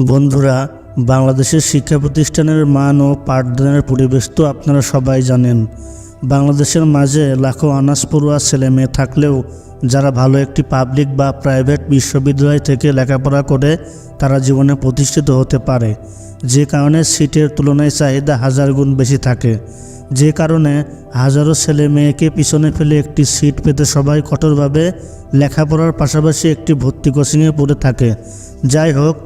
বন্ধুরা, বাংলাদেশের শিক্ষা প্রতিষ্ঠানের মান ও পাঠদানের পরিবেশ তো আপনারা সবাই জানেন। বাংলাদেশের মাঝে লাখো অনার্স পড়ুয়া ছেলে মেয়ে থাকলেও যারা ভালো একটি পাবলিক বা প্রাইভেট বিশ্ববিদ্যালয় থেকে লেখাপড়া করে, তারা জীবনে প্রতিষ্ঠিত হতে পারে। যে কারণে সিটের তুলনায় চাহিদা হাজার গুণ বেশি থাকে। যে কারণে হাজারো ছেলে মেয়েকে পিছনে ফেলে একটি সিট পেতে সবাই কঠোরভাবে লেখাপড়ার পাশাপাশি একটি ভর্তি কোচিংয়ে পড়ে থাকে। যাই হোক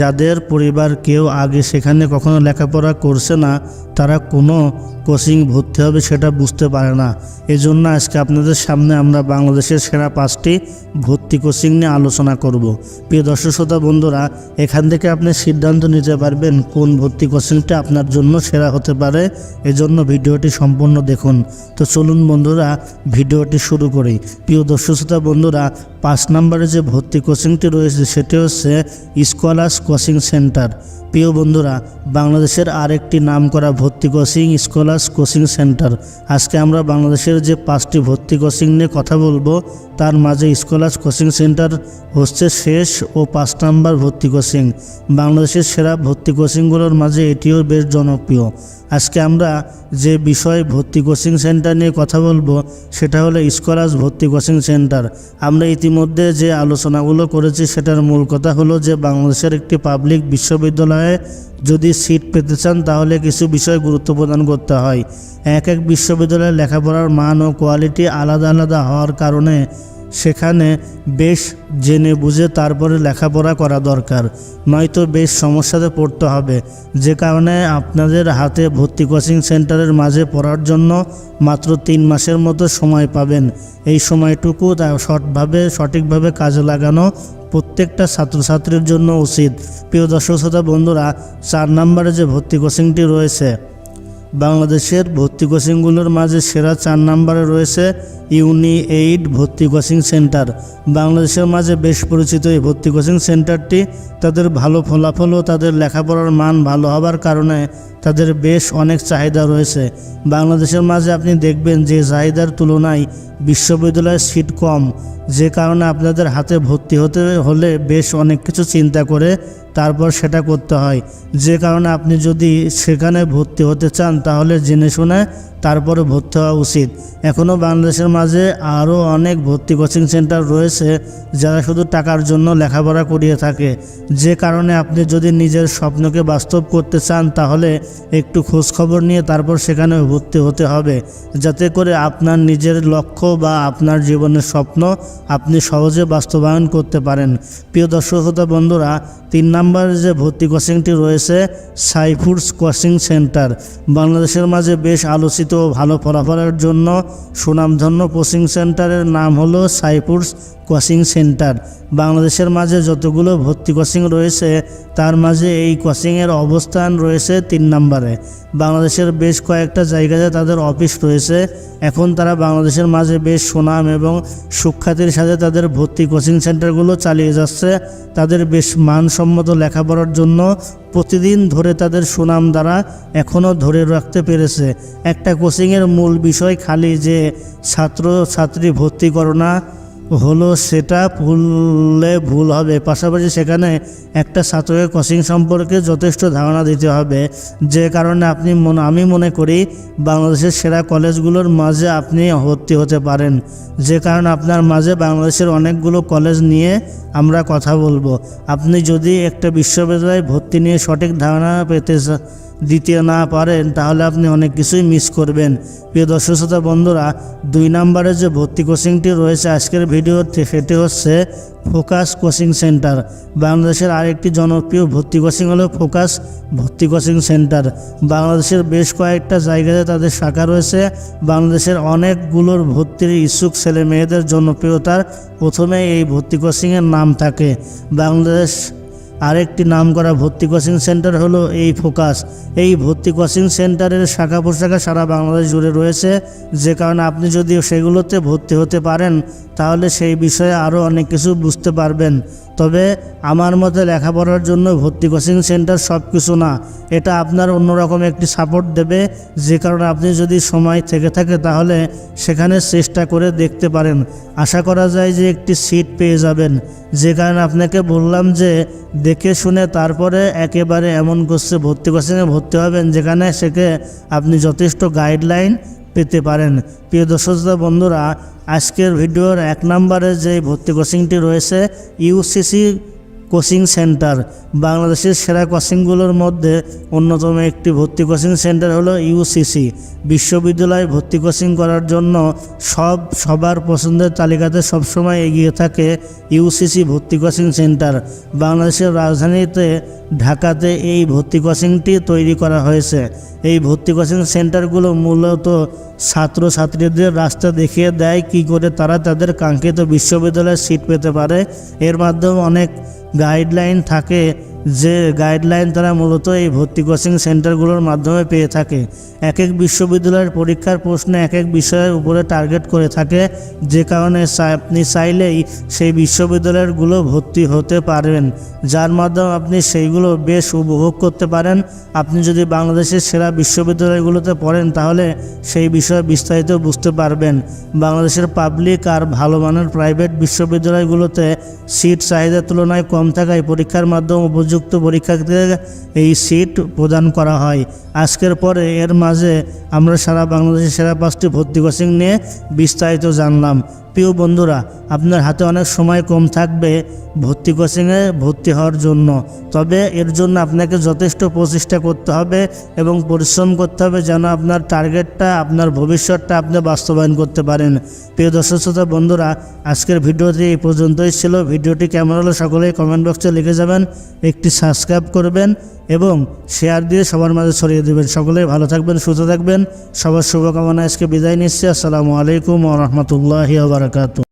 যাদের পরিবার কেউ আগে সেখানে কখনো লেখাপড়া করছে না, তারা কোনো কোচিং ভর্তি হবে সেটা বুঝতে পারে না। এজন্য আজকে আপনাদের সামনে আমরা বাংলাদেশের সেরা পাঁচটি ভর্তি কোচিং নিয়ে আলোচনা করব। প্রিয় দর্শক, শ্রোতা, বন্ধুরা, এখান থেকে আপনি সিদ্ধান্ত নিতে পারবেন কোন ভর্তি কোচিংটা আপনার জন্য সেরা হতে পারে। এজন্য ভিডিওটি সম্পূর্ণ দেখুন। তো চলুন, বন্ধুরা, ভিডিওটি শুরু করি। প্রিয় দর্শক, শ্রোতা, বন্ধুরা, পাঁচ নম্বরে যে ভর্তি কোচিংটি রয়েছে, সেটি হচ্ছে স্কলার্স কোচিং সেন্টার। প্রিয় বন্ধুরা, বাংলাদেশের আরেকটি নাম করা ভর্তি কোচিং স্কলার্স কোচিং সেন্টার। আজকে আমরা বাংলাদেশের যে পাঁচটি ভর্তি কোচিং নিয়ে কথা বলব, তার মাঝে স্কলার্স কোচিং সেন্টার হচ্ছে শেষ ও পাঁচ নাম্বার ভর্তি কোচিং। বাংলাদেশের সেরা ভর্তি কোচিংগুলোর মাঝে এটিও বেশ জনপ্রিয়। আজকে আমরা যে বিষয় ভর্তি কোচিং সেন্টার নিয়ে কথা বলব, সেটা হলো স্কলার্স ভর্তি কোচিং সেন্টার। আমরা ইতিমধ্যে যে আলোচনাগুলো করেছি, সেটার মূল কথা হলো যে বাংলাদেশের একটি পাবলিক বিশ্ববিদ্যালয়ে যদি সিট পেতে চান, তাহলে কিছু বিষয় গুরুত্ব প্রদান করতে হয়। এক এক বিশ্ববিদ্যালয়ে লেখাপড়ার মান ও কোয়ালিটি আলাদা আলাদা হওয়ার কারণে সেখানে বেশ জেনে বুঝে তারপরে লেখাপড়া করা দরকার, নয়তো বেশ সমস্যাতে পড়তে হবে। যে কারণে আপনাদের হাতে ভর্তি কোচিং সেন্টারের মাঝে পড়ার জন্য মাত্র তিন মাসের মতো সময় পাবেন। এই সময়টুকু তা সৎভাবে সঠিকভাবে কাজে লাগানো প্রত্যেকটা ছাত্রছাত্রীর জন্য উচিত। প্রিয় দর্শক শ্রোতা, বন্ধুরা, চার নম্বরে যে ভর্তি কোচিংটি রয়েছে, বাংলাদেশের ভর্তি কোচিংগুলোর মাঝে সেরা চার নম্বরে রয়েছে ইউনি এইড ভর্তি কোচিং সেন্টার। বাংলাদেশের মাঝে বেশ পরিচিত এই ভর্তি কোচিং সেন্টারটি তাদের ভালো ফলাফল ও তাদের লেখাপড়ার মান ভালো হবার কারণে তাদের বেশ অনেক চাহিদা রয়েছে। বাংলাদেশের মাঝে আপনি দেখবেন যে চাহিদার তুলনায় বিশ্ববিদ্যালয়ের সিট কম। যে কারণে আপনাদের হাতে ভর্তি হতে হলে বেশ অনেক কিছু চিন্তা করে তারপর সেটা করতে হয়। যে কারণে আপনি যদি সেখানে ভর্তি হতে চান তাহলে জেনে শুনে তারপরে ভর্তি হওয়া উচিত। এখনও বাংলাদেশের মাঝে আরও অনেক ভর্তি কোচিং সেন্টার রয়েছে যারা শুধু টাকার জন্য লেখাপড়া করিয়ে থাকে। যে কারণে আপনি যদি নিজের স্বপ্নকে বাস্তব করতে চান, তাহলে একটু খোঁজ খবর নিয়ে তারপর সেখানে ভর্তি হতে হবে। যাতে করে আপনার নিজের লক্ষ্য বা আপনার জীবনের স্বপ্ন আপনি সহজে বাস্তবায়ন করতে পারেন। প্রিয় দর্শক শ্রোতা বন্ধুরা, তিন নম্বরে যে ভর্তি কোচিংটি রয়েছে সাইফুডস কোচিং সেন্টার। বাংলাদেশের মাঝে বেশ আলোচিত ও ভালো ফলাফলের জন্য সুনামধন্য কোচিং সেন্টারের নাম হলো সাইফুডস কোচিং সেন্টার। বাংলাদেশের মাঝে যতগুলো ভর্তি কোচিং রয়েছে, তার মাঝে এই কোচিংয়ের অবস্থান রয়েছে তিন নম্বরে। বাংলাদেশের বেশ কয়েকটা জায়গাতে তাদের অফিস রয়েছে। এখন তারা বাংলাদেশের মাঝে বেশ সুনাম এবং সুখ্যাতির সাথে তাদের ভর্তি কোচিং সেন্টারগুলো চালিয়ে যাচ্ছে। তাদের বেশ মানসম্মত লেখাপড়ার জন্য প্রতিদিন ধরে তাদের সুনাম দ্বারা এখনও ধরে রাখতে পেরেছে। একটা কোচিংয়ের মূল বিষয় খালি যে ছাত্র ছাত্রী ভর্তি করো না হলো সেটা ভুললে ভুল হবে। পাশাপাশি সেখানে একটা ছাত্রকে কোচিং সম্পর্কে যথেষ্ট ধারণা দিতে হবে। যে কারণে আপনি মনে আমি মনে করি বাংলাদেশের সেরা কলেজগুলোর মাঝে আপনি ভর্তি হতে পারেন। যে কারণে আপনার মাঝে বাংলাদেশের অনেকগুলো কলেজ নিয়ে আমরা কথা বলব। আপনি যদি একটা বিশ্ববিদ্যালয়ে ভর্তি নিয়ে সঠিক ধারণা পেতে দিতে না পারেন, তাহলে আপনি অনেক কিছুই মিস করবেন। প্রিয় দর্শক, শ্রোতা, বন্ধুরা, দুই নম্বরে যে ভর্তি কোচিংটি রয়েছে, আজকের ভিডিওতে সেটি হচ্ছে ফোকাস কোচিং সেন্টার। বাংলাদেশের আরেকটি জনপ্রিয় ভর্তি কোচিং হলো ফোকাস ভর্তি কোচিং সেন্টার। বাংলাদেশের বেশ কয়েকটা জায়গাতে তাদের শাখা রয়েছে। বাংলাদেশের অনেকগুলোর ভর্তির ইচ্ছুক ছেলে মেয়েদের জনপ্রিয়তার প্রথমে এই ভর্তি কোচিংয়ের নাম থাকে। বাংলাদেশ আরেকটি নাম করা ভর্তি কোচিং সেন্টার হলো এই ফোকাস। এই ভর্তি কোচিং সেন্টারের শাখা পোশাখা সারা বাংলাদেশ জুড়ে রয়েছে। যে কারণে আপনি যদি সেগুলোতে ভর্তি হতে পারেন তাহলে সেই বিষয়ে আরও অনেক কিছু বুঝতে পারবেন। তবে আমার মতে লেখাপড়ার জন্য ভর্তি কোচিং সেন্টার সব কিছু না। এটা আপনার অন্যরকম একটি সাপোর্ট দেবে। যে কারণে আপনি যদি সময় থেকে থাকে তাহলে সেখানে চেষ্টা করে দেখতে পারেন। আশা করা যায় যে একটি সিট পেয়ে যাবেন। যে কারণে আপনাকে বললাম যে দেখে শুনে তারপরে একেবারে এমন করছে, ভর্তি কোচিংয়ে ভর্তি হবেন, যেখানে সেকে আপনি যথেষ্ট গাইডলাইন পেতে পারেন। প্রিয় দর্শকদা বন্ধুরা আজকের ভিডিওর এক নম্বরে যে ভর্তি কোচিংটি রয়েছে ইউসিসি কোচিং সেন্টার। বাংলাদেশের সেরা কোচিংগুলোর মধ্যে অন্যতম একটি ভর্তি কোচিং সেন্টার হলো ইউসিসি বিশ্ববিদ্যালয়ে ভর্তি কোচিং করার জন্য সব সবার পছন্দের তালিকাতে সবসময় এগিয়ে থাকে ইউসিসি ভর্তি কোচিং সেন্টার। বাংলাদেশের রাজধানীতে, ঢাকাতে এই ভর্তি কোচিংটি তৈরি করা হয়েছে। এই ভর্তি কোচিং সেন্টারগুলো মূলত ছাত্রছাত্রীদের রাস্তা দেখিয়ে দেয় কি করে তারা তাদের কাঙ্ক্ষিত বিশ্ববিদ্যালয়ে সিট পেতে পারে। এর মাধ্যমে অনেক গাইডলাইন থাকে যে গাইডলাইন তারা মূলত এই ভর্তি কোচিং সেন্টারগুলোর মাধ্যমে পেয়ে থাকে। এক এক বিশ্ববিদ্যালয়ের পরীক্ষার প্রশ্নে এক এক বিষয়ের উপরে টার্গেট করে থাকে, যে কারণে আপনি চাইলেই সেই বিশ্ববিদ্যালয়গুলো ভর্তি হতে পারবেন। যার মাধ্যমে আপনি সেইগুলো বেশ উপভোগ করতে পারেন। আপনি যদি বাংলাদেশের সেরা বিশ্ববিদ্যালয়গুলোতে পড়েন, তাহলে সেই বিষয়ে বিস্তারিত বুঝতে পারবেন। বাংলাদেশের পাবলিক আর ভালো মানের প্রাইভেট বিশ্ববিদ্যালয়গুলোতে সিট চাহিদার তুলনায় কম থাকায় পরীক্ষার মাধ্যমে উপযুক্ত পরীক্ষার্থীদের এই সিট প্রদান করা হয়। আজকের পরে এর মাঝে আমরা সারা বাংলাদেশের সেরা পাঁচটি ভর্তি কোচিং নিয়ে বিস্তারিত জানলাম। প্রিয় বন্ধুরা, আপনার হাতে অনেক সময় কম থাকবে ভর্তি কোচিংয়ে ভর্তি হওয়ার জন্য। তবে এর জন্য আপনাকে যথেষ্ট প্রচেষ্টা করতে হবে এবং পরিশ্রম করতে হবে যেন আপনার টার্গেটটা, আপনার ভবিষ্যৎটা আপনি বাস্তবায়ন করতে পারেন। প্রিয় দর্শক শ্রোতা, বন্ধুরা, আজকের ভিডিওটি এই পর্যন্তই ছিল। ভিডিওটি কেমন হলো সকলেই কমেন্ট বক্সে লিখে যাবেন, একটি সাবস্ক্রাইব করবেন। এবং শেয়ার দিয়ে সবার মাঝে ছড়িয়ে দেবেন। সকলে ভালো থাকবেন, সুস্থ থাকবেন। সবার শুভকামনা আজকে বিদায় নিচ্ছি। আসসালামু আলাইকুম ও রহমতুল্লাহি বারাকাতু